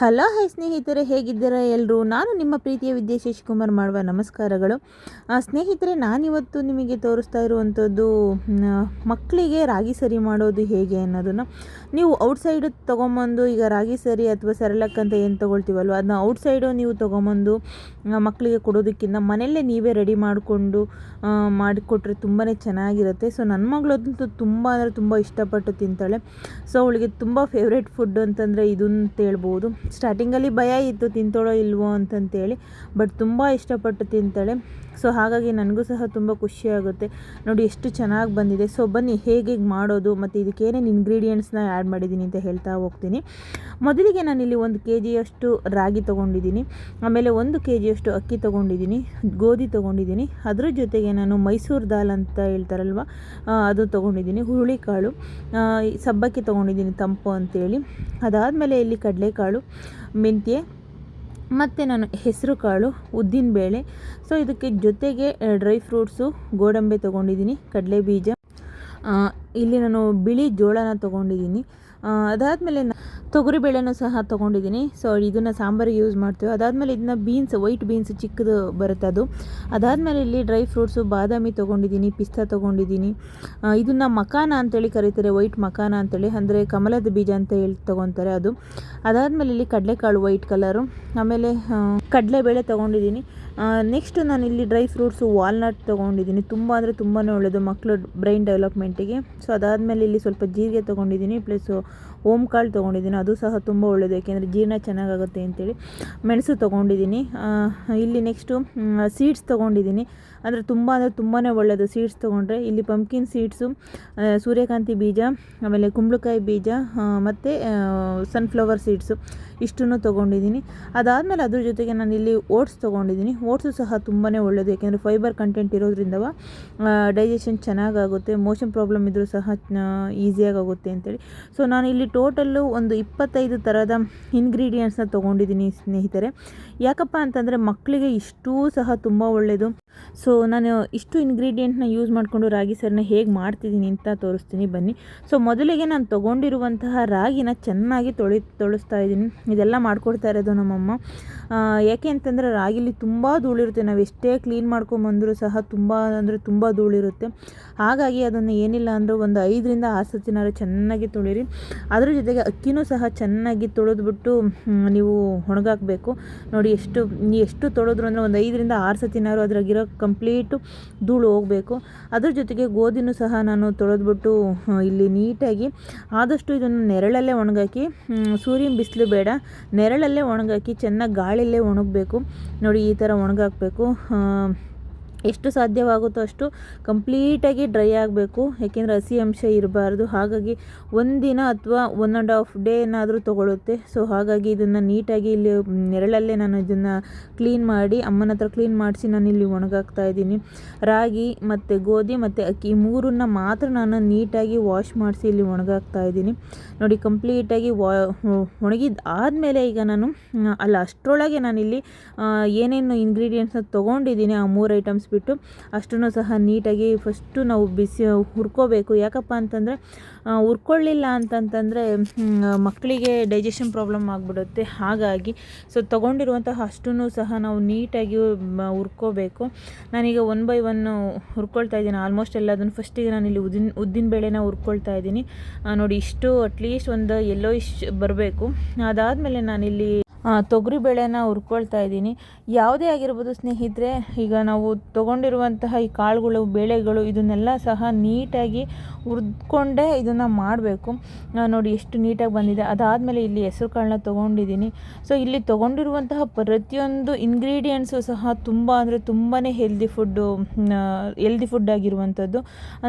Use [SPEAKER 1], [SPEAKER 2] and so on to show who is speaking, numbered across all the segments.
[SPEAKER 1] Hello, high ಸ್ನೇಹಿತರೆ, ಹೇಗಿದ್ದೀರಾ ಎಲ್ಲರೂ ನಾನು ನಿಮ್ಮ ಪ್ರೀತಿಯ ವಿದ್ಯೆ ಶಶಿಕುಮಾರ್ ಮಾಡುವ, ನಮಸ್ಕಾರಗಳು. ಸ್ನೇಹಿತರೆ, ನಾನಿವತ್ತು ನಿಮಗೆ ತೋರಿಸ್ತಾ ಇರುವಂಥದ್ದು ಮಕ್ಕಳಿಗೆ ರಾಗಿ ಸರಿ ಮಾಡೋದು ಹೇಗೆ ಅನ್ನೋದನ್ನು ನೀವು ಔಟ್ಸೈಡ್ ತೊಗೊಂಬಂದು ಈಗ ರಾಗಿ ಸರಿ ಅಥವಾ ಸರಳಕ್ಕಂತ ಏನು ತೊಗೊಳ್ತೀವಲ್ವ? ಅದನ್ನ ಔಟ್ಸೈಡು ನೀವು ತೊಗೊಂಬಂದು ಮಕ್ಕಳಿಗೆ ಕೊಡೋದಕ್ಕಿಂತ ಮನೆಯಲ್ಲೇ ನೀವೇ ರೆಡಿ ಮಾಡಿಕೊಂಡು ಮಾಡಿಕೊಟ್ರೆ ತುಂಬಾ ಚೆನ್ನಾಗಿರುತ್ತೆ. ಸೊ ನನ್ನ ಮಗಳಂತೂ ತುಂಬ ಅಂದರೆ ತುಂಬ ಇಷ್ಟಪಟ್ಟು ತಿಂತಾಳೆ. ಸೊ, ಅವಳಿಗೆ ತುಂಬ ಫೇವ್ರೇಟ್ ಫುಡ್ ಅಂತಂದರೆ ಇದು ಅಂತ ಹೇಳ್ಬೋದು ಸ್ಟಾರ್ಟಿಂಗಲ್ಲಿ ಭಯ ಇತ್ತು, ತಿಂತಾಳೋ ಇಲ್ವೋ ಅಂತಂತೇಳಿ ಬಟ್ ತುಂಬ ಇಷ್ಟಪಟ್ಟು ತಿಂತಾಳೆ. ಸೊ, ಹಾಗಾಗಿ ನನಗೂ ಸಹ ತುಂಬ ಖುಷಿಯಾಗುತ್ತೆ ನೋಡಿ, ಎಷ್ಟು ಚೆನ್ನಾಗಿ ಬಂದಿದೆ. ಸೊ, ಬನ್ನಿ, ಹೇಗೆ ಮಾಡೋದು, ಮತ್ತು ಇದಕ್ಕೆ ಏನೇನು ಇಂಗ್ರೀಡಿಯೆಂಟ್ಸ್ನ ಆ್ಯಡ್ ಮಾಡಿದ್ದೀನಿ ಅಂತ ಹೇಳ್ತಾ ಹೋಗ್ತೀನಿ. ಮೊದಲಿಗೆ ನಾನಿಲ್ಲಿ ಒಂದು ಕೆ ಜಿಯಷ್ಟು ರಾಗಿ ತೊಗೊಂಡಿದ್ದೀನಿ. ಆಮೇಲೆ ಒಂದು ಕೆ ಜಿಯಷ್ಟು ಅಕ್ಕಿ ತೊಗೊಂಡಿದ್ದೀನಿ, ಗೋಧಿ ತೊಗೊಂಡಿದ್ದೀನಿ. ಅದ್ರ ಜೊತೆಗೆ ನಾನು ಮೈಸೂರು ದಾಲ್ ಅಂತ ಹೇಳ್ತಾರಲ್ವ ಅದು ತೊಗೊಂಡಿದ್ದೀನಿ, ಹುರುಳಿಕಾಳು ಸಬ್ಬಕ್ಕಿ ತೊಗೊಂಡಿದ್ದೀನಿ ತಂಪು ಅಂತೇಳಿ. ಅದಾದಮೇಲೆ ಇಲ್ಲಿ ಕಡಲೆಕಾಳು, ಮೆಂತ್ಯೆ, ಮತ್ತು ನಾನು ಹೆಸರು ಕಾಳು ಉದ್ದಿನಬೇಳೆ. ಸೊ ಇದಕ್ಕೆ ಜೊತೆಗೆ ಡ್ರೈ ಫ್ರೂಟ್ಸು ಗೋಡಂಬಿ ತೊಗೊಂಡಿದ್ದೀನಿ ಕಡಲೆ ಬೀಜ ಇಲ್ಲಿ ನಾನು ಬಿಳಿ ಜೋಳನ ತೊಗೊಂಡಿದ್ದೀನಿ. ಅದಾದಮೇಲೆ ತೊಗರಿಬೇಳೆನೂ ಸಹ ತೊಗೊಂಡಿದ್ದೀನಿ. ಸೊ ಇದನ್ನು ಸಾಂಬಾರಿಗೆ ಯೂಸ್ ಮಾಡ್ತೀವಿ. ಅದಾದಮೇಲೆ ಇದನ್ನ ಬೀನ್ಸ್ ವೈಟ್ ಬೀನ್ಸ್ ಚಿಕ್ಕದು ಬರುತ್ತೆ ಅದು. ಅದಾದಮೇಲೆ ಇಲ್ಲಿ ಡ್ರೈ ಫ್ರೂಟ್ಸು ಬಾದಾಮಿ ತೊಗೊಂಡಿದ್ದೀನಿ, ಪಿಸ್ತಾ ತೊಗೊಂಡಿದ್ದೀನಿ. ಇದನ್ನು ಮಕಾನ ಅಂತೇಳಿ ಕರೀತಾರೆ ವೈಟ್ ಮಕಾನ ಅಂತೇಳಿ. ಅಂದರೆ ಕಮಲದ ಬೀಜ ಅಂತ ಹೇಳಿ ತೊಗೊತಾರೆ ಅದು. ಅದಾದಮೇಲೆ ಇಲ್ಲಿ ಕಡಲೆಕಾಳು ವೈಟ್ ಕಲರು ಆಮೇಲೆ ಕಡಲೆಬೇಳೆ ತೊಗೊಂಡಿದ್ದೀನಿ. ನೆಕ್ಸ್ಟ್ ನಾನು ಇಲ್ಲಿ ಡ್ರೈ ಫ್ರೂಟ್ಸು ವಾಲ್ನಟ್ ತೊಗೊಂಡಿದ್ದೀನಿ. ತುಂಬ ಅಂದರೆ ತುಂಬಾ ಒಳ್ಳೆಯದು ಮಕ್ಕಳು ಬ್ರೈನ್ ಡೆವಲಪ್ಮೆಂಟಿಗೆ ಸೊ ಅದಾದಮೇಲೆ ಇಲ್ಲಿ ಸ್ವಲ್ಪ ಜೀರಿಗೆ ತೊಗೊಂಡಿದ್ದೀನಿ. ಪ್ಲಸ್ಸು ಓಮ್ ಕಾಳು ತೊಗೊಂಡಿದ್ದೀನಿ, ಅದು ಸಹ ತುಂಬ ಒಳ್ಳೆಯದು ಯಾಕೆಂದರೆ ಜೀರ್ಣ ಚೆನ್ನಾಗಾಗುತ್ತೆ ಅಂತೇಳಿ ಮೆಣಸು ತೊಗೊಂಡಿದ್ದೀನಿ. ಇಲ್ಲಿ ನೆಕ್ಸ್ಟು ಸೀಡ್ಸ್ ತೊಗೊಂಡಿದ್ದೀನಿ. ಅಂದರೆ ತುಂಬ ಅಂದರೆ ತುಂಬಾ ಒಳ್ಳೆಯದು ಸೀಡ್ಸ್ ತೊಗೊಂಡ್ರೆ. ಇಲ್ಲಿ ಪಂಪ್ಕಿನ್ ಸೀಡ್ಸು ಸೂರ್ಯಕಾಂತಿ ಬೀಜ, ಆಮೇಲೆ ಕುಂಬಳಕಾಯಿ ಬೀಜ ಮತ್ತು ಸನ್ಫ್ಲವರ್ ಸೀಡ್ಸು ಇಷ್ಟನ್ನು ತೊಗೊಂಡಿದ್ದೀನಿ. ಅದಾದಮೇಲೆ ಅದ್ರ ಜೊತೆಗೆ ನಾನು ಇಲ್ಲಿ ಓಟ್ಸ್ ತೊಗೊಂಡಿದ್ದೀನಿ. ಓಟ್ಸು ಸಹ ತುಂಬಾ ಒಳ್ಳೆಯದು ಯಾಕೆಂದರೆ ಫೈಬರ್ ಕಂಟೆಂಟ್ ಇರೋದ್ರಿಂದ ಡೈಜೆಷನ್ ಚೆನ್ನಾಗಾಗುತ್ತೆ ಮೋಷನ್ ಪ್ರಾಬ್ಲಮ್ ಇದ್ದರೂ ಸಹ ಈಸಿಯಾಗಿ ಆಗುತ್ತೆ ಅಂತೇಳಿ. ಸೊ ನಾನು ಇಲ್ಲಿ ಟೋಟಲ್ಲು ಒಂದು ಇಪ್ಪತ್ತೈದು ಥರದ ಇಂಗ್ರೀಡಿಯೆಂಟ್ಸ್ನ ತೊಗೊಂಡಿದ್ದೀನಿ ಸ್ನೇಹಿತರೆ. ಯಾಕಪ್ಪ ಅಂತಂದರೆ ಮಕ್ಕಳಿಗೆ ಇಷ್ಟೂ ಸಹ ತುಂಬ ಒಳ್ಳೆಯದು ಸೊ ನಾನು ಇಷ್ಟು ಇಂಗ್ರೀಡಿಯೆಂಟ್ನ ಯೂಸ್ ಮಾಡಿಕೊಂಡು ರಾಗಿ ಸರ್ನ ಹೇಗೆ ಮಾಡ್ತಿದ್ದೀನಿ ಅಂತ ತೋರಿಸ್ತೀನಿ, ಬನ್ನಿ. ಸೊ ಮೊದಲಿಗೆ ನಾನು ತೊಗೊಂಡಿರುವಂತಹ ರಾಗಿನ ಚೆನ್ನಾಗಿ ತೊಳಿ, ತೊಳಿಸ್ತಾ ಇದ್ದೀನಿ. ಇದೆಲ್ಲ ಮಾಡ್ಕೊಡ್ತಾ ಇರೋದು ನಮ್ಮಮ್ಮ. ಯಾಕೆ ಅಂತಂದರೆ ರಾಗಿಲಿ ತುಂಬ ಧೂಳಿರುತ್ತೆ. ನಾವು ಎಷ್ಟೇ ಕ್ಲೀನ್ ಮಾಡ್ಕೊಂಬಂದರೂ ಸಹ ತುಂಬ ಅಂದರೆ ತುಂಬ ಧೂಳಿರುತ್ತೆ. ಹಾಗಾಗಿ ಅದನ್ನು ಏನಿಲ್ಲ ಅಂದರೂ ಒಂದು ಐದರಿಂದ ಆರು ಸತಿನಾರು ಚೆನ್ನಾಗಿ ತೊಳಿರಿ. ಅದರ ಜೊತೆಗೆ ಅಕ್ಕಿನೂ ಸಹ ಚೆನ್ನಾಗಿ ತೊಳೆದ್ಬಿಟ್ಟು ನೀವು ಒಣಗಾಕಬೇಕು. ನೋಡಿ ಎಷ್ಟು ಎಷ್ಟು ತೊಳೆದ್ರು ಅಂದರೆ ಒಂದು ಐದರಿಂದ ಆರು ಸತಿನಾರು ಅದ್ರಾಗಿರೋ ಕಂಪ್ಲೀಟು ಧೂಳು ಹೋಗಬೇಕು. ಅದ್ರ ಜೊತೆಗೆ ಗೋಧಿನೂ ಸಹ ನಾನು ತೊಳೆದ್ಬಿಟ್ಟು ಇಲ್ಲಿ ನೀಟಾಗಿ ಆದಷ್ಟು ಇದನ್ನು ನೆರಳಲ್ಲೇ ಒಣಗಾಕಿ ಸೂರ್ಯನ ಬಿಸಿಲು ಬೇಡ. ನೆರಳಲ್ಲೇ ಒಣಗಾಕಿ ಚೆನ್ನಾಗಿ ಗಾಳಿಯಲ್ಲೇ ಒಣಗಬೇಕು. ನೋಡಿ ಈ ಥರ ಒಣಗಾಕಬೇಕು. ಎಷ್ಟು ಸಾಧ್ಯವಾಗುತ್ತೋ ಅಷ್ಟು ಕಂಪ್ಲೀಟಾಗಿ ಡ್ರೈ ಆಗಬೇಕು. ಯಾಕೆಂದರೆ ಹಸಿ ಅಂಶ ಇರಬಾರ್ದು. ಹಾಗಾಗಿ ಒಂದಿನ ಅಥವಾ ಒನ್ ಆ್ಯಂಡ್ ಹಾಫ್ ಡೇ ಏನಾದರೂ ತೊಗೊಳುತ್ತೆ. ಸೊ ಹಾಗಾಗಿ ಇದನ್ನು ನೀಟಾಗಿ ಇಲ್ಲಿ ನೆರಳಲ್ಲೇ ನಾನು ಇದನ್ನು ಕ್ಲೀನ್ ಮಾಡಿ, ಅಮ್ಮನ ಹತ್ರ ಕ್ಲೀನ್ ಮಾಡಿಸಿ ನಾನು ಇಲ್ಲಿ ಒಣಗಾಕ್ತಾ ಇದ್ದೀನಿ. ರಾಗಿ ಮತ್ತು ಗೋಧಿ ಮತ್ತು ಅಕ್ಕಿ ಮೂರನ್ನ ಮಾತ್ರ ನಾನು ನೀಟಾಗಿ ವಾಶ್ ಮಾಡಿಸಿ ಇಲ್ಲಿ ಒಣಗಾಕ್ತಾ ಇದ್ದೀನಿ. ನೋಡಿ, ಕಂಪ್ಲೀಟಾಗಿ ವಾ, ಒಣಗಿದ ಆದಮೇಲೆ ಈಗ ನಾನು, ಅಲ್ಲ ಅಷ್ಟರೊಳಗೆ ನಾನಿಲ್ಲಿ ಏನೇನು ಇಂಗ್ರೀಡಿಯೆಂಟ್ಸ್ನ ತೊಗೊಂಡಿದ್ದೀನಿ, ಆ ಮೂರು ಐಟಮ್ಸ್ ಬಿಟ್ಟು ಅಷ್ಟನ್ನು ಸಹ ನೀಟಾಗಿ ಫಸ್ಟು ನಾವು ಬಿಸಿ ಹುರ್ಕೋಬೇಕು. ಯಾಕಪ್ಪ ಅಂತಂದರೆ ಹುರ್ಕೊಳ್ಳಿಲ್ಲ ಅಂತಂತಂದರೆ ಮಕ್ಕಳಿಗೆ ಡೈಜೆಷನ್ ಪ್ರಾಬ್ಲಮ್ ಆಗಿಬಿಡುತ್ತೆ. ಹಾಗಾಗಿ, ಸೊ ತೊಗೊಂಡಿರುವಂತಹ ಅಷ್ಟನ್ನು ಸಹ ನಾವು ನೀಟಾಗಿ ಹುರ್ಕೋಬೇಕು. ನಾನೀಗ ಒನ್ ಬೈ ಒನ್ ಹುರ್ಕೊಳ್ತಾ ಇದ್ದೀನಿ. ಆಲ್ಮೋಸ್ಟ್ ಎಲ್ಲ ಅದನ್ನು ಫಸ್ಟಿಗೆ ನಾನಿಲ್ಲಿ ಉದ್ದಿನ ಉದ್ದಿನ ಬೇಳೆನ ಹುರ್ಕೊಳ್ತಾ ಇದ್ದೀನಿ. ನೋಡಿ, ಇಷ್ಟು ಅಟ್ಲೀಸ್ಟ್ ಒಂದು ಎಲ್ಲೋ ಇಶ್ ಬರಬೇಕು. ಅದಾದಮೇಲೆ ನಾನಿಲ್ಲಿ ತೊಗರಿ ಬೇಳೆನ ಹುರ್ಕೊಳ್ತಾ ಇದ್ದೀನಿ. ಯಾವುದೇ ಆಗಿರ್ಬೋದು ಸ್ನೇಹಿತರೆ, ಈಗ ನಾವು ತೊಗೊಂಡಿರುವಂತಹ ಈ ಕಾಳುಗಳು, ಬೇಳೆಗಳು, ಇದನ್ನೆಲ್ಲ ಸಹ ನೀಟಾಗಿ ಹುರ್ದ್ಕೊಂಡೇ ಇದನ್ನು ಮಾಡಬೇಕು. ನೋಡಿ ಎಷ್ಟು ನೀಟಾಗಿ ಬಂದಿದೆ. ಅದಾದಮೇಲೆ ಇಲ್ಲಿ ಹೆಸರು ಕಾಳನ್ನ ತೊಗೊಂಡಿದ್ದೀನಿ. ಸೊ ಇಲ್ಲಿ ತೊಗೊಂಡಿರುವಂತಹ ಪ್ರತಿಯೊಂದು ಇಂಗ್ರೀಡಿಯೆಂಟ್ಸು ಸಹ ತುಂಬ ಅಂದರೆ ತುಂಬಾ ಹೆಲ್ದಿ ಫುಡ್ಡು ಹೆಲ್ದಿ ಫುಡ್ ಆಗಿರುವಂಥದ್ದು.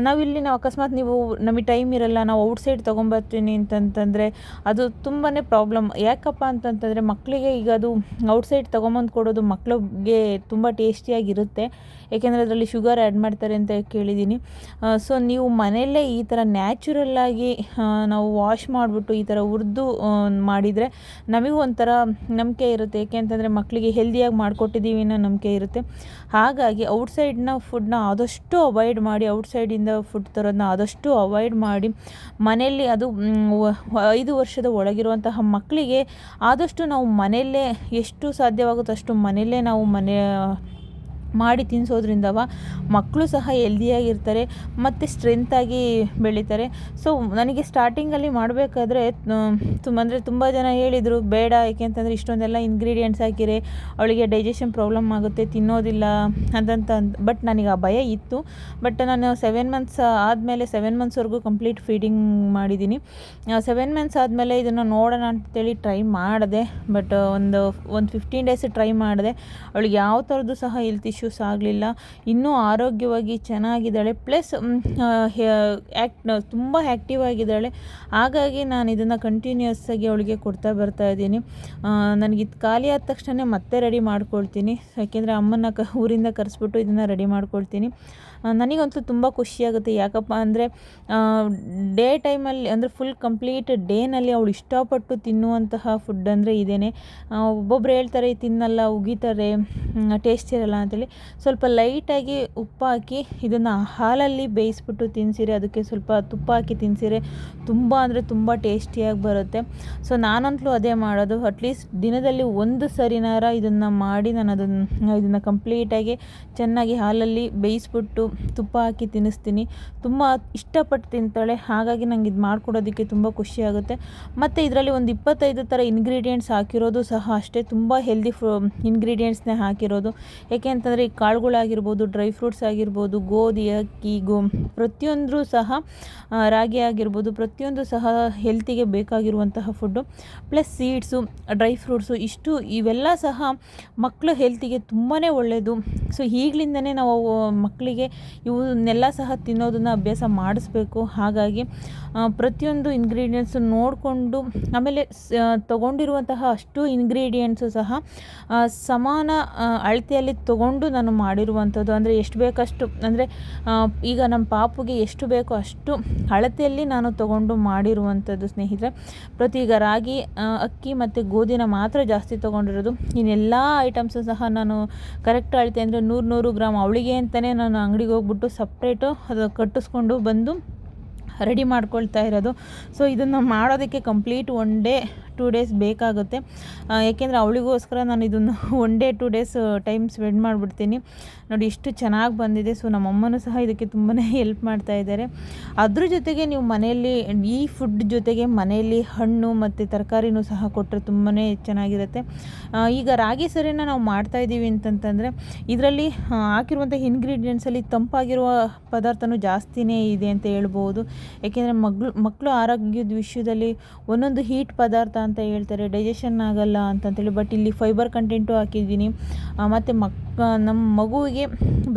[SPEAKER 1] ನಾವಿಲ್ಲಿ ನಾವು ಅಕಸ್ಮಾತ್ ನೀವು ನಮಗೆ ಟೈಮ್ ಇರಲ್ಲ, ನಾವು ಔಟ್ಸೈಡ್ ತೊಗೊಂಬರ್ತೀನಿ ಅಂತಂತಂದರೆ ಅದು ತುಂಬಾ ಪ್ರಾಬ್ಲಮ್ ಯಾಕಪ್ಪ ಅಂತಂತಂದರೆ ಮಕ್ಕಳು ಮಕ್ಕಳಿಗೆ ಈಗ ಅದು ಔಟ್ಸೈಡ್ ತೊಗೊಂಬಂದು ಕೊಡೋದು ಮಕ್ಕಳಿಗೆ ತುಂಬ ಟೇಸ್ಟಿಯಾಗಿರುತ್ತೆ. ಏಕೆಂದರೆ ಅದರಲ್ಲಿ ಶುಗರ್ ಆ್ಯಡ್ ಮಾಡ್ತಾರೆ ಅಂತ ಕೇಳಿದ್ದೀನಿ. ಸೊ ನೀವು ಮನೆಯಲ್ಲೇ ಈ ಥರ ನ್ಯಾಚುರಲ್ಲಾಗಿ ನಾವು ವಾಶ್ ಮಾಡಿಬಿಟ್ಟು ಈ ಥರ ಉರಿದು ಮಾಡಿದರೆ ನಮಗೂ ಒಂಥರ ನಂಬಿಕೆ ಇರುತ್ತೆ. ಏಕೆ ಅಂತಂದರೆ ಮಕ್ಕಳಿಗೆ ಹೆಲ್ದಿಯಾಗಿ ಮಾಡಿಕೊಟ್ಟಿದ್ದೀವಿ ಅನ್ನೋ ನಂಬಿಕೆ ಇರುತ್ತೆ. ಹಾಗಾಗಿ ಔಟ್ಸೈಡ್ನ ಫುಡ್ನ ಆದಷ್ಟು ಅವಾಯ್ಡ್ ಮಾಡಿ, ಔಟ್ಸೈಡಿಂದ ಫುಡ್ ತರೋದನ್ನ ಆದಷ್ಟು ಅವಾಯ್ಡ್ ಮಾಡಿ, ಮನೆಯಲ್ಲಿ ಅದು ಐದು ವರ್ಷದ ಒಳಗಿರುವಂತಹ ಮಕ್ಕಳಿಗೆ ಆದಷ್ಟು ನಾವು ಮನೆಯಲ್ಲೇ ಎಷ್ಟು ಸಾಧ್ಯವಾಗುತ್ತೋ ಅಷ್ಟು ಮನೆಯಲ್ಲೇ ನಾವು ಮನೆ ಮಾಡಿ ತಿನ್ನಿಸೋದ್ರಿಂದವ ಮಕ್ಕಳು ಸಹ ಹೆಲ್ದಿಯಾಗಿರ್ತಾರೆ ಮತ್ತು ಸ್ಟ್ರೆಂತಾಗಿ ಬೆಳೀತಾರೆ. ಸೊ ನನಗೆ ಸ್ಟಾರ್ಟಿಂಗಲ್ಲಿ ಮಾಡಬೇಕಾದ್ರೆ ತುಂಬ ಅಂದರೆ ತುಂಬ ಜನ ಹೇಳಿದರು, ಬೇಡ ಏಕೆಂತಂದರೆ ಇಷ್ಟೊಂದೆಲ್ಲ ಇಂಗ್ರೀಡಿಯೆಂಟ್ಸ್ ಹಾಕಿರೆ ಅವಳಿಗೆ ಡೈಜೆಷನ್ ಪ್ರಾಬ್ಲಮ್ ಆಗುತ್ತೆ, ತಿನ್ನೋದಿಲ್ಲ ಅದಂತ ಬಟ್ ನನಗೆ ಆ ಭಯ ಇತ್ತು. ಬಟ್ ನಾನು ಸೆವೆನ್ ಮಂತ್ಸ್ ಆದಮೇಲೆ ಸೆವೆನ್ ಮಂತ್ಸ್ವರೆಗೂ ಕಂಪ್ಲೀಟ್ ಫೀಡಿಂಗ್ ಮಾಡಿದ್ದೀನಿ. ಸೆವೆನ್ ಮಂತ್ಸ್ ಆದಮೇಲೆ ಇದನ್ನು ನೋಡೋಣ ಅಂತೇಳಿ ಟ್ರೈ ಮಾಡಿದೆ. ಬಟ್ ಒಂದು ಒಂದು ಫಿಫ್ಟೀನ್ ಡೇಸ್ ಟ್ರೈ ಮಾಡಿದೆ. ಅವಳಿಗೆ ಯಾವ ಥರದ್ದು ಸಹ ಹೆಲ್ತ್ ಇಶ್ಯೂಸ್ ಆಗಲಿಲ್ಲ. ಇನ್ನೂ ಆರೋಗ್ಯವಾಗಿ ಚೆನ್ನಾಗಿದ್ದಾಳೆ. ಪ್ಲಸ್ ಆ್ಯಕ್ಟ್ ತುಂಬ ಆ್ಯಕ್ಟಿವ್ ಆಗಿದ್ದಾಳೆ. ಹಾಗಾಗಿ ನಾನು ಇದನ್ನು ಕಂಟಿನ್ಯೂಸ್ ಆಗಿ ಅವಳಿಗೆ ಕೊಡ್ತಾ ಬರ್ತಾ ಇದ್ದೀನಿ. ನನಗೆ ಇದು ಖಾಲಿ ಆದ ತಕ್ಷಣ ಮತ್ತೆ ರೆಡಿ ಮಾಡ್ಕೊಳ್ತೀನಿ. ಯಾಕೆಂದರೆ ಅಮ್ಮನ ಕ, ಊರಿಂದ ಕರೆಸ್ಬಿಟ್ಟು ಇದನ್ನು ರೆಡಿ ಮಾಡ್ಕೊಳ್ತೀನಿ. ನನಗಂತೂ ತುಂಬ ಖುಷಿಯಾಗುತ್ತೆ ಯಾಕಪ್ಪ ಅಂದರೆ ಡೇ ಟೈಮಲ್ಲಿ ಅಂದರೆ ಫುಲ್ ಕಂಪ್ಲೀಟ್ ಡೇನಲ್ಲಿ ಅವಳು ಇಷ್ಟಪಟ್ಟು ತಿನ್ನುವಂತಹ ಫುಡ್ ಅಂದರೆ ಇದೇನೆ. ಒಬ್ಬೊಬ್ರು ಹೇಳ್ತಾರೆ, ತಿನ್ನಲ್ಲ, ಉಗಿತಾರೆ ಟೇಸ್ಟ್ ಇರಲ್ಲ ಅಂತೇಳಿ. ಸ್ವಲ್ಪ ಲೈಟಾಗಿ ಉಪ್ಪು ಹಾಕಿ ಇದನ್ನು ಹಾಲಲ್ಲಿ ಬೇಯಿಸ್ಬಿಟ್ಟು ತಿನ್ಸಿರಿ, ಅದಕ್ಕೆ ಸ್ವಲ್ಪ ತುಪ್ಪ ಹಾಕಿ ತಿನ್ಸಿರಿ. ತುಂಬ ಅಂದರೆ ತುಂಬ ಟೇಸ್ಟಿಯಾಗಿ ಬರುತ್ತೆ. ಸೊ ನಾನಂತಲೂ ಅದೇ ಮಾಡೋದು. ಅಟ್ಲೀಸ್ಟ್ ದಿನದಲ್ಲಿ ಒಂದು ಸರಿನಾರ ಇದನ್ನು ಮಾಡಿ ನಾನು ಅದನ್ನು, ಇದನ್ನು ಕಂಪ್ಲೀಟಾಗಿ ಚೆನ್ನಾಗಿ ಹಾಲಲ್ಲಿ ಬೇಯಿಸ್ಬಿಟ್ಟು ತುಪ್ಪ ಹಾಕಿ ತಿನ್ನಿಸ್ತೀನಿ. ತುಂಬ ಇಷ್ಟಪಟ್ಟು ತಿಂತಾಳೆ. ಹಾಗಾಗಿ ನಂಗೆ ಇದು ಮಾಡಿಕೊಡೋದಕ್ಕೆ ತುಂಬ ಖುಷಿಯಾಗುತ್ತೆ. ಮತ್ತು ಇದರಲ್ಲಿ ಒಂದು ಇಪ್ಪತ್ತೈದು ಥರ ಇಂಗ್ರೀಡಿಯೆಂಟ್ಸ್ ಹಾಕಿರೋದು ಸಹ ಅಷ್ಟೇ. ತುಂಬ ಹೆಲ್ದಿ ಫ್ರೂ ಇಂಗ್ರೀಡಿಯೆಂಟ್ಸ್ನೇ ಹಾಕಿರೋದು. ಏಕೆ ಅಂತಂದರೆ ಈ ಕಾಳುಗಳಾಗಿರ್ಬೋದು ಡ್ರೈ ಫ್ರೂಟ್ಸ್ ಆಗಿರ್ಬೋದು, ಗೋಧಿ, ಅಕ್ಕಿ, ಗೋ ಪ್ರತಿಯೊಂದು ಸಹ ರಾಗಿ ಆಗಿರ್ಬೋದು, ಪ್ರತಿಯೊಂದು ಸಹ ಹೆಲ್ತಿಗೆ ಬೇಕಾಗಿರುವಂತಹ food plus seeds dry fruits ಇಷ್ಟು ಇವೆಲ್ಲ ಸಹ ಮಕ್ಕಳು ಹೆಲ್ತಿಗೆ ತುಂಬಾ ಒಳ್ಳೆಯದು ಸೊ ಈಗಲಿಂದನೇ ನಾವು ಮಕ್ಕಳಿಗೆ ಇವನ್ನೆಲ್ಲ ಸಹ ತಿನ್ನೋದನ್ನು ಅಭ್ಯಾಸ ಮಾಡಿಸ್ಬೇಕು. ಹಾಗಾಗಿ ಪ್ರತಿಯೊಂದು ಇಂಗ್ರೀಡಿಯೆಂಟ್ಸು ನೋಡಿಕೊಂಡು, ಆಮೇಲೆ ತಗೊಂಡಿರುವಂತಹ ಅಷ್ಟು ಇಂಗ್ರೀಡಿಯೆಂಟ್ಸು ಸಹ ಸಮಾನ ಅಳತೆಯಲ್ಲಿ ತಗೊಂಡು ನಾನು ಮಾಡಿರುವಂಥದ್ದು. ಅಂದರೆ ಎಷ್ಟು ಬೇಕಷ್ಟು, ಅಂದರೆ ಈಗ ನಮ್ಮ ಪಾಪುಗೆ ಎಷ್ಟು ಬೇಕೋ ಅಷ್ಟು ಅಳತೆಯಲ್ಲಿ ನಾನು ತಗೊಂಡು ಮಾಡಿರುವಂಥದ್ದು ಸ್ನೇಹಿತರೆ. ಪ್ರತಿ ಈಗ ರಾಗಿ ಅಕ್ಕಿ ಮತ್ತು ಗೋಧಿನ ಮಾತ್ರ ಜಾಸ್ತಿ ತೊಗೊಂಡಿರೋದು. ಇನ್ನೆಲ್ಲ ಐಟಮ್ಸು ಸಹ ನಾನು ಕರೆಕ್ಟ್ ಅಳತೆ ಅಂದರೆ ನೂರು ನೂರು ಗ್ರಾಮ್ ಅವಳಿಗೆ ಅಂತಲೇ ನಾನು ಅಂಗಡಿಗೆ ಹೋಗ್ಬಿಟ್ಟು ಸಪ್ರೇಟು ಅದು ಕಟ್ಟಿಸ್ಕೊಂಡು ಬಂದು ರೆಡಿ ಮಾಡ್ಕೊಳ್ತಾ ಇರೋದು. ಸೊ ಇದನ್ನು ಮಾಡೋದಕ್ಕೆ complete one day two days ಬೇಕಾಗುತ್ತೆ. ಏಕೆಂದರೆ ಅವಳಿಗೋಸ್ಕರ ನಾನು ಇದನ್ನು one day two days time spend ಮಾಡಿಬಿಡ್ತೀನಿ. ನೋಡಿ, ಇಷ್ಟು ಚೆನ್ನಾಗಿ ಬಂದಿದೆ. ಸೊ ನಮ್ಮಮ್ಮನೂ ಸಹ ಇದಕ್ಕೆ ತುಂಬಾ ಹೆಲ್ಪ್ ಮಾಡ್ತಾ ಇದ್ದಾರೆ. ಅದ್ರ ಜೊತೆಗೆ ನೀವು ಮನೆಯಲ್ಲಿ, ಈ ಫುಡ್ ಜೊತೆಗೆ ಮನೆಯಲ್ಲಿ ಹಣ್ಣು ಮತ್ತು ತರಕಾರಿನೂ ಸಹ ಕೊಟ್ಟರೆ ತುಂಬಾ ಚೆನ್ನಾಗಿರುತ್ತೆ. ಈಗ ರಾಗಿ ಸರಿನ ನಾವು ಮಾಡ್ತಾ ಇದ್ದೀವಿ ಅಂತಂತಂದರೆ, ಇದರಲ್ಲಿ ಹಾಕಿರುವಂಥ ಇಂಗ್ರೀಡಿಯೆಂಟ್ಸಲ್ಲಿ ತಂಪಾಗಿರುವ ಪದಾರ್ಥನೂ ಜಾಸ್ತಿನೇ ಇದೆ ಅಂತ ಹೇಳ್ಬೋದು. ಏಕೆಂದರೆ ಮಗ್ಳು ಮಕ್ಕಳು ಆರೋಗ್ಯದ ವಿಷಯದಲ್ಲಿ ಒಂದೊಂದು ಹೀಟ್ ಪದಾರ್ಥ ಅಂತ ಹೇಳ್ತಾರೆ ಡೈಜೆಷನ್ ಆಗಲ್ಲ ಅಂತಂತೇಳಿ ಬಟ್ ಇಲ್ಲಿ ಫೈಬರ್ ಕಂಟೆಂಟು ಹಾಕಿದ್ದೀನಿ. ಮತ್ತು ಮಕ್ ನಮ್ಮ ಮಗುವಿಗೆ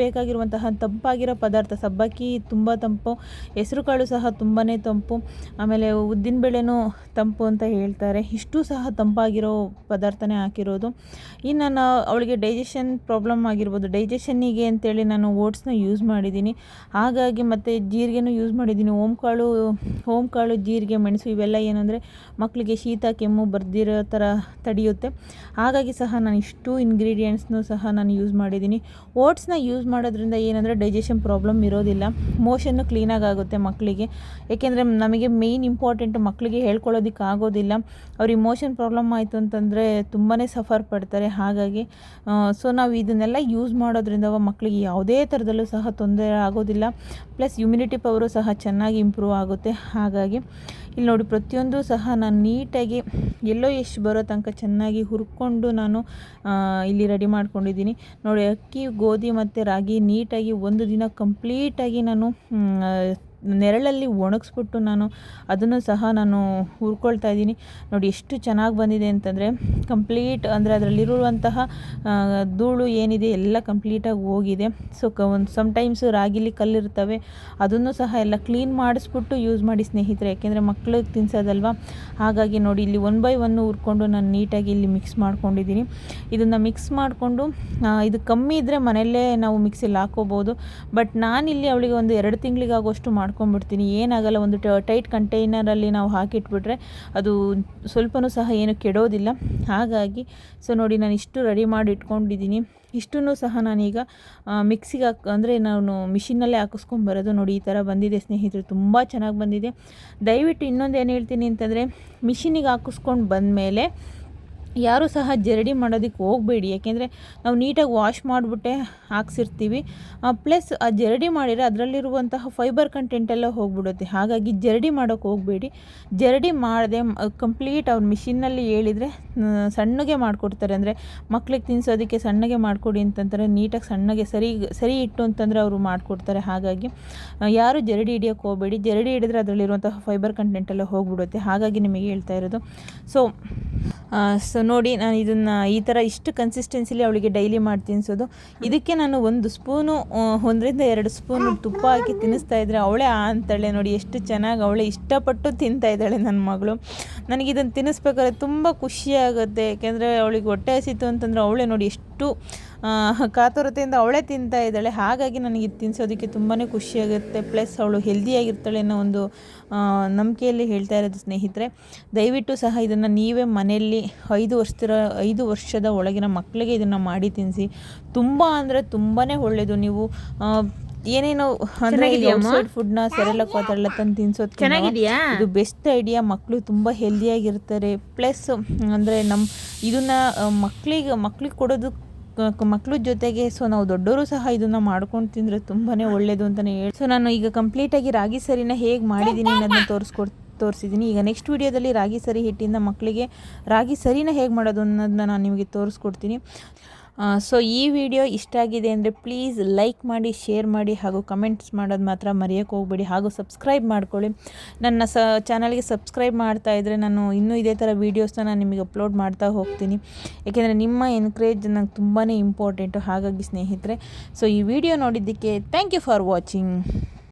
[SPEAKER 1] ಬೇಕಾಗಿರುವಂತಹ ತಂಪಾಗಿರೋ ಪದಾರ್ಥ, ಸಬ್ಬಕ್ಕಿ ತುಂಬ ತಂಪು ಹೆಸರುಕಾಳು ಸಹ ತುಂಬಾ ತಂಪು, ಆಮೇಲೆ ಉದ್ದಿನಬೇಳೆನೂ ತಂಪು ಅಂತ ಹೇಳ್ತಾರೆ. ಇಷ್ಟು ಸಹ ತಂಪಾಗಿರೋ ಪದಾರ್ಥನೇ ಹಾಕಿರೋದು. ಇನ್ನು ನಾನು ಅವಳಿಗೆ ಡೈಜೆಷನ್ ಪ್ರಾಬ್ಲಮ್ ಆಗಿರ್ಬೋದು. ಡೈಜೆಷನ್ನಿಗೆ ಅಂತೇಳಿ ನಾನು ಓಟ್ಸ್ನ ಯೂಸ್ ಮಾಡಿದ್ದೀನಿ. ಹಾಗಾಗಿ ಮತ್ತು ಜೀರಿಗೆನೂ ಯೂಸ್ ಮಾಡಿದ್ದೀನಿ. ಓಂಕಾಳು ಓಂಕಾಳು ಜೀರಿಗೆ, ಮೆಣಸು ಇವೆಲ್ಲ ಏನಂದರೆ ಮಕ್ಕಳಿಗೆ ಶೀತ, ಕೆಮ್ಮು ಬರ್ದಿರೋ ಥರ ತಡೆಯುತ್ತೆ. ಹಾಗಾಗಿ ಸಹ ನಾನು ಇಷ್ಟು ಇಂಗ್ರೀಡಿಯೆಂಟ್ಸ್ನೂ ಸಹ ನಾನು ಯೂಸ್ ಮಾಡಿದ್ದೀನಿ. ಓಟ್ಸ್ನ ಯೂಸ್ ಮಾಡೋದ್ರಿಂದ ಏನಂದರೆ ಡೈಜೆಷನ್ ಪ್ರಾಬ್ಲಮ್ ಇರೋದಿಲ್ಲ. ಮೋಷನ್ನು ಕ್ಲೀನಾಗಿ ಆಗುತ್ತೆ ಮಕ್ಕಳಿಗೆ ಏಕೆಂದರೆ ನಮಗೆ ಮೇಯ್ನ್ ಇಂಪಾರ್ಟೆಂಟ್ ಮಕ್ಕಳಿಗೆ ಹೇಳ್ಕೊಳ್ಳೋದಕ್ಕೆ ಆಗೋದಿಲ್ಲ. ಅವ್ರಿಗೆ ಇಮೋಷನ್ ಪ್ರಾಬ್ಲಮ್ ಆಯಿತು ಅಂತಂದರೆ ತುಂಬಾ ಸಫರ್ ಪಡ್ತಾರೆ. ಹಾಗಾಗಿ ಸೊ ನಾವು ಇದನ್ನೆಲ್ಲ ಯೂಸ್ ಮಾಡೋದ್ರಿಂದ ಮಕ್ಕಳಿಗೆ ಯಾವುದೇ ಥರದಲ್ಲೂ ಸಹ ತೊಂದರೆ ಆಗೋದಿಲ್ಲ. ಪ್ಲಸ್ ಇಮ್ಯುನಿಟಿ ಪವರು ಸಹ ಚೆನ್ನಾಗಿ ಇಂಪ್ರೂವ್ ಆಗುತ್ತೆ. ಹಾಗಾಗಿ ಇಲ್ಲಿ ನೋಡಿ ಪ್ರತಿಯೊಂದು ಸಹ ನಾನು ನೀಟಾಗಿ ಎಲ್ಲೋ ಎಷ್ಟು ಬರೋ ತನಕ ಚೆನ್ನಾಗಿ ಹುರ್ಕೊಂಡು ನಾನು ಇಲ್ಲಿ ರೆಡಿ ಮಾಡ್ಕೊಂಡಿದ್ದೀನಿ. ನೋಡಿ ಅಕ್ಕಿ, ಗೋಧಿ ಮತ್ತು ರಾಗಿ ನೀಟಾಗಿ ಒಂದು ದಿನ ಕಂಪ್ಲೀಟಾಗಿ ನಾನು ನೆರಳಲ್ಲಿ ಒಣಗಿಸ್ಬಿಟ್ಟು ನಾನು ಅದನ್ನು ಸಹ ನಾನು ಹುರ್ಕೊಳ್ತಾ ಇದ್ದೀನಿ. ನೋಡಿ, ಎಷ್ಟು ಚೆನ್ನಾಗಿ ಬಂದಿದೆ ಅಂತಂದರೆ ಕಂಪ್ಲೀಟ್ ಅಂದರೆ ಅದರಲ್ಲಿರುವಂತಹ ಧೂಳು ಏನಿದೆ ಎಲ್ಲ ಕಂಪ್ಲೀಟಾಗಿ ಹೋಗಿದೆ. ಸೊ ಕ, ಒಂದು ಸಮ್ಟೈಮ್ಸ್ ರಾಗಿಲಿ ಕಲ್ಲಿರ್ತವೆ. ಅದನ್ನು ಸಹ ಎಲ್ಲ ಕ್ಲೀನ್ ಮಾಡಿಸ್ಬಿಟ್ಟು ಯೂಸ್ ಮಾಡಿ ಸ್ನೇಹಿತರೆ. ಯಾಕೆಂದರೆ ಮಕ್ಳಿಗೆ ತಿನ್ಸೋದಲ್ವಾ? ಹಾಗಾಗಿ ನೋಡಿ, ಇಲ್ಲಿ ಒನ್ ಬೈ ಒನ್ ಹುರ್ಕೊಂಡು ನಾನು ನೀಟಾಗಿ ಇಲ್ಲಿ ಮಿಕ್ಸ್ ಮಾಡ್ಕೊಂಡಿದ್ದೀನಿ. ಇದನ್ನು ಮಿಕ್ಸ್ ಮಾಡಿಕೊಂಡು ಇದು ಕಮ್ಮಿ ಇದ್ದರೆ ಮನೆಯಲ್ಲೇ ನಾವು ಮಿಕ್ಸಿಲಿ ಹಾಕೋಬೋದು ಬಟ್ ನಾನಿಲ್ಲಿ ಅವಳಿಗೆ ಒಂದು ಎರಡು ತಿಂಗಳಿಗಾಗುವಷ್ಟು ಮಾಡ್ಕೊಂಡ್ಬಿಡ್ತೀನಿ ಏನಾಗಲ್ಲ, ಒಂದು ಟೈಟ್ ಕಂಟೈನರಲ್ಲಿ ನಾವು ಹಾಕಿಟ್ಬಿಟ್ರೆ ಅದು ಸ್ವಲ್ಪನೂ ಸಹ ಏನು ಕೆಡೋದಿಲ್ಲ. ಹಾಗಾಗಿ, ಸೊ ನೋಡಿ, ನಾನು ಇಷ್ಟು ರೆಡಿ ಮಾಡಿ ಇಟ್ಕೊಂಡಿದ್ದೀನಿ ಇಷ್ಟನ್ನು ಸಹ ನಾನೀಗ ಮಿಕ್ಸಿಗೆ ಹಾಕ್, ಅಂದರೆ ನಾನು ಮಿಷಿನಲ್ಲೇ ಹಾಕಿಸ್ಕೊಂಬರೋದು ನೋಡಿ, ಈ ಥರ ಬಂದಿದೆ ಸ್ನೇಹಿತರು, ತುಂಬ ಚೆನ್ನಾಗಿ ಬಂದಿದೆ. ದಯವಿಟ್ಟು ಇನ್ನೊಂದು ಏನು ಹೇಳ್ತೀನಿ ಅಂತಂದರೆ, ಮಿಷಿನಿಗೆ ಹಾಕಿಸ್ಕೊಂಡು ಬಂದಮೇಲೆ ಯಾರೂ ಸಹ ಜರಡಿ ಮಾಡೋದಕ್ಕೆ ಹೋಗಬೇಡಿ. ಯಾಕೆಂದರೆ ನಾವು ನೀಟಾಗಿ ವಾಶ್ ಮಾಡಿಬಿಟ್ಟೆ ಹಾಕ್ಸಿರ್ತೀವಿ. ಪ್ಲಸ್ ಆ ಜರಡಿ ಮಾಡಿದರೆ ಅದರಲ್ಲಿರುವಂತಹ ಫೈಬರ್ ಕಂಟೆಂಟ್ ಎಲ್ಲ ಹೋಗ್ಬಿಡುತ್ತೆ. ಹಾಗಾಗಿ ಜರಡಿ ಮಾಡೋಕ್ಕೆ ಹೋಗಬೇಡಿ. ಜರಡಿ ಮಾಡದೆ ಕಂಪ್ಲೀಟ್ ಅವ್ರ ಮಿಷಿನ್ನಲ್ಲಿ ಹೇಳಿದರೆ ಸಣ್ಣಗೆ ಮಾಡಿಕೊಡ್ತಾರೆ. ಅಂದರೆ ಮಕ್ಳಿಗೆ ತಿನ್ನಿಸೋದಕ್ಕೆ ಸಣ್ಣಗೆ ಮಾಡಿಕೊಡಿ ಅಂತಂದರೆ ನೀಟಾಗಿ ಸಣ್ಣಗೆ ಸರಿ ಸರಿ ಇಟ್ಟು ಅಂತಂದರೆ ಅವರು ಮಾಡಿಕೊಡ್ತಾರೆ. ಹಾಗಾಗಿ ಯಾರು ಜರಡಿ ಹಿಡಿಯೋಕ್ಕೆ ಹೋಗಬೇಡಿ. ಜರಡಿ ಹಿಡಿದ್ರೆ ಅದರಲ್ಲಿರುವಂತಹ ಫೈಬರ್ ಕಂಟೆಂಟ್ ಎಲ್ಲ ಹೋಗ್ಬಿಡುತ್ತೆ. ಹಾಗಾಗಿ ನಿಮಗೆ ಹೇಳ್ತಾ ಇರೋದು. ಸೊ ಸೊ ನೋಡಿ ನಾನು ಇದನ್ನು ಈ ಥರ ಇಷ್ಟು ಕನ್ಸಿಸ್ಟೆನ್ಸಿಲಿ ಅವಳಿಗೆ ಡೈಲಿ ಮಾಡಿ ತಿನ್ನಿಸೋದು ಇದಕ್ಕೆ ನಾನು ಒಂದು ಸ್ಪೂನು ಒಂದರಿಂದ ಎರಡು ಸ್ಪೂನು ತುಪ್ಪ ಹಾಕಿ ತಿನ್ನಿಸ್ತಾ ಇದ್ದರೆ ಅವಳೇ ಆ ಅಂತಾಳೆ ನೋಡಿ, ಎಷ್ಟು ಚೆನ್ನಾಗಿ ಅವಳೇ ಇಷ್ಟಪಟ್ಟು ತಿಂತಾ ಇದ್ದಾಳೆ ನನ್ನ ಮಗಳು. ನನಗೆ ಇದನ್ನು ತಿನ್ನಿಸ್ಬೇಕಾದ್ರೆ ತುಂಬ ಖುಷಿಯಾಗುತ್ತೆ ಯಾಕೆಂದರೆ ಅವಳಿಗೆ ಹೊಟ್ಟೆ ಹಸಿತು ಅಂತಂದರೆ ಅವಳೇ ನೋಡಿ ಎಷ್ಟು ಕಾತುರತೆಯಿಂದ ಅವಳೇ ತಿಂತಾ ಇದ್ದಾಳೆ. ಹಾಗಾಗಿ ನನಗೆ ಇದು ತಿನ್ನಿಸೋದಕ್ಕೆ ತುಂಬಾ ಖುಷಿಯಾಗುತ್ತೆ. ಪ್ಲಸ್ ಅವಳು ಹೆಲ್ದಿಯಾಗಿರ್ತಾಳೆ ಅನ್ನೋ ಒಂದು ನಂಬಿಕೆಯಲ್ಲಿ ಹೇಳ್ತಾ ಇರೋದು ಸ್ನೇಹಿತರೆ. ದಯವಿಟ್ಟು ಸಹ ಇದನ್ನು ನೀವೇ ಮನೆಯಲ್ಲಿ ಐದು ವರ್ಷದ ಐದು ವರ್ಷದ ಒಳಗಿನ ಮಕ್ಕಳಿಗೆ ಇದನ್ನು ಮಾಡಿ ತಿನ್ನಿಸಿ ತುಂಬ ಅಂದರೆ ತುಂಬಾ ಒಳ್ಳೆಯದು ನೀವು ಏನೇನೋ ಅಂದರೆ ಔಟ್ಸೈಡ್ ಫುಡ್ನ ಸೆರೆಲಕ್ ಅದೆಲ್ಲ ತಂದು ತಿನ್ಸೋದು
[SPEAKER 2] ಚೆನ್ನಾಗಿದ್ಯಾ?
[SPEAKER 1] ಇದು ಬೆಸ್ಟ್ ಐಡಿಯಾ ಮಕ್ಕಳು ತುಂಬ ಹೆಲ್ದಿಯಾಗಿರ್ತಾರೆ ಪ್ಲಸ್ ಅಂದರೆ ನಮ್ಮ ಇದನ್ನ ಮಕ್ಕಳಿಗೆ ಮಕ್ಳಿಗೆ ಕೊಡೋದು ಮಕ್ಳ ಜೊತೆಗೆ ಸೊ ನಾವು ದೊಡ್ಡವರು ಸಹ ಇದನ್ನು ಮಾಡ್ಕೊಂಡು ತಿಂದರೆ ತುಂಬಾ ಒಳ್ಳೆಯದು ಅಂತಲೇ ಹೇಳಿ ಸೊ ನಾನು ಈಗ ಕಂಪ್ಲೀಟಾಗಿ ರಾಗಿ ಸರಿನ ಹೇಗೆ ಮಾಡಿದ್ದೀನಿ ಅನ್ನೋದನ್ನ ತೋರಿಸ್ಕೊಡ್ ತೋರಿಸಿದ್ದೀನಿ ಈಗ ನೆಕ್ಸ್ಟ್ ವೀಡಿಯೋದಲ್ಲಿ ರಾಗಿ ಸರಿ ಹಿಟ್ಟಿಂದ ಮಕ್ಕಳಿಗೆ ರಾಗಿ ಸರಿನ ಹೇಗೆ ಮಾಡೋದು ಅನ್ನೋದನ್ನ ನಾನು ನಿಮಗೆ ತೋರಿಸ್ಕೊಡ್ತೀನಿ. ಸೊ ಈ ವಿಡಿಯೋ ಇಷ್ಟ ಆಗಿದೆ ಅಂದರೆ ಪ್ಲೀಸ್ ಲೈಕ್ ಮಾಡಿ ಶೇರ್ ಮಾಡಿ ಹಾಗೂ ಕಮೆಂಟ್ಸ್ ಮಾಡೋದು ಮಾತ್ರ ಮರೆಯೋಕ್ಕೆ ಹೋಗಬೇಡಿ ಹಾಗೂ ಸಬ್ಸ್ಕ್ರೈಬ್ ಮಾಡ್ಕೊಳ್ಳಿ. ನನ್ನ ಸ ಚಾನಲ್ಗೆ ಸಬ್ಸ್ಕ್ರೈಬ್ ಮಾಡ್ತಾ ಇದ್ದರೆ ನಾನು ಇನ್ನೂ ಇದೇ ಥರ ವೀಡಿಯೋಸ್ನ ನಾನು ನಿಮಗೆ ಅಪ್ಲೋಡ್ ಮಾಡ್ತಾ ಹೋಗ್ತೀನಿ. ಏಕೆಂದರೆ ನಿಮ್ಮ ಎನ್ಕರೇಜ್ ನಂಗೆ ತುಂಬಾ ಇಂಪಾರ್ಟೆಂಟು ಹಾಗಾಗಿ ಸ್ನೇಹಿತರೆ. ಸೊ ಈ ವಿಡಿಯೋ ನೋಡಿದ್ದಕ್ಕೆ ಥ್ಯಾಂಕ್ ಯು ಫಾರ್ ವಾಚಿಂಗ್